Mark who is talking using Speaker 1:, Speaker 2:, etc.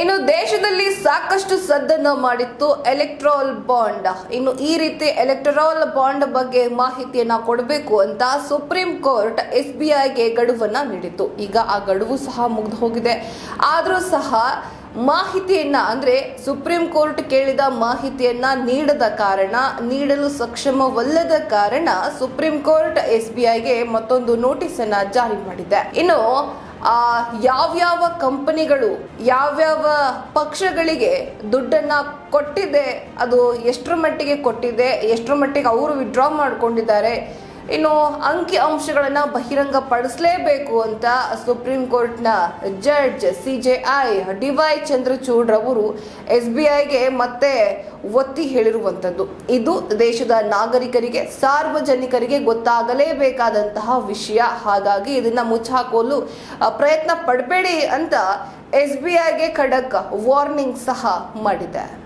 Speaker 1: ಇನ್ನು ದೇಶದಲ್ಲಿ ಸಾಕಷ್ಟು ಸದ್ದನ್ನು ಮಾಡಿತ್ತು ಎಲೆಕ್ಟ್ರಾಲ್ ಬಾಂಡ್ ಇನ್ನು ಈ ರೀತಿ ಎಲೆಕ್ಟ್ರಾಲ್ ಬಾಂಡ್ ಬಗ್ಗೆ ಮಾಹಿತಿಯನ್ನ ಕೊಡಬೇಕು ಅಂತ ಸುಪ್ರೀಂ ಕೋರ್ಟ್ ಎಸ್ ಬಿ ಐಗೆ ಗಡುವನ್ನ ನೀಡಿತ್ತು. ಈಗ ಆ ಗಡುವು ಸಹ ಮುಗಿದು ಹೋಗಿದೆ. ಆದರೂ ಸಹ ಮಾಹಿತಿಯನ್ನ ಅಂದ್ರೆ ಸುಪ್ರೀಂ ಕೋರ್ಟ್ ಕೇಳಿದ ಮಾಹಿತಿಯನ್ನ ನೀಡದ ಕಾರಣ, ನೀಡಲು ಸಕ್ಷಮವಲ್ಲದ ಕಾರಣ ಸುಪ್ರೀಂ ಕೋರ್ಟ್ ಎಸ್ ಬಿ ಐಗೆ ಮತ್ತೊಂದು ನೋಟಿಸ್ ಅನ್ನ ಜಾರಿ ಮಾಡಿದೆ. ಇನ್ನು ಯಾವ್ಯಾವ ಕಂಪನಿಗಳು, ಯಾವ್ಯಾವ ಪಕ್ಷಗಳಿಗೆ ದುಡ್ಡನ್ನ ಕೊಟ್ಟಿದೆ, ಅದು ಎಷ್ಟರ ಮಟ್ಟಿಗೆ ಕೊಟ್ಟಿದೆ, ಎಷ್ಟರ ಮಟ್ಟಿಗೆ ಅವರು ವಿಡ್ರಾ ಮಾಡ್ಕೊಂಡಿದ್ದಾರೆ, ಇನ್ನು ಅಂಕಿ ಅಂಶಗಳನ್ನು ಬಹಿರಂಗ ಪಡಿಸಲೇಬೇಕು ಅಂತ ಸುಪ್ರೀಂ ಕೋರ್ಟ್ನ judge C J I D Y Chandrachud ಅವರು ಎಸ್ ಬಿ ಐಗೆ ಮತ್ತೆ ಒತ್ತಿ ಹೇಳಿರುವಂಥದ್ದು. ಇದು ದೇಶದ ನಾಗರಿಕರಿಗೆ, ಸಾರ್ವಜನಿಕರಿಗೆ ಗೊತ್ತಾಗಲೇಬೇಕಾದಂತಹ ವಿಷಯ. ಹಾಗಾಗಿ ಇದನ್ನ ಮುಚ್ಚಾಕಲು ಪ್ರಯತ್ನ ಪಡಬೇಡಿ ಅಂತ ಎಸ್ ಬಿ ಐಗೆ ಖಡಕ್ ವಾರ್ನಿಂಗ್ ಸಹ ಮಾಡಿದೆ.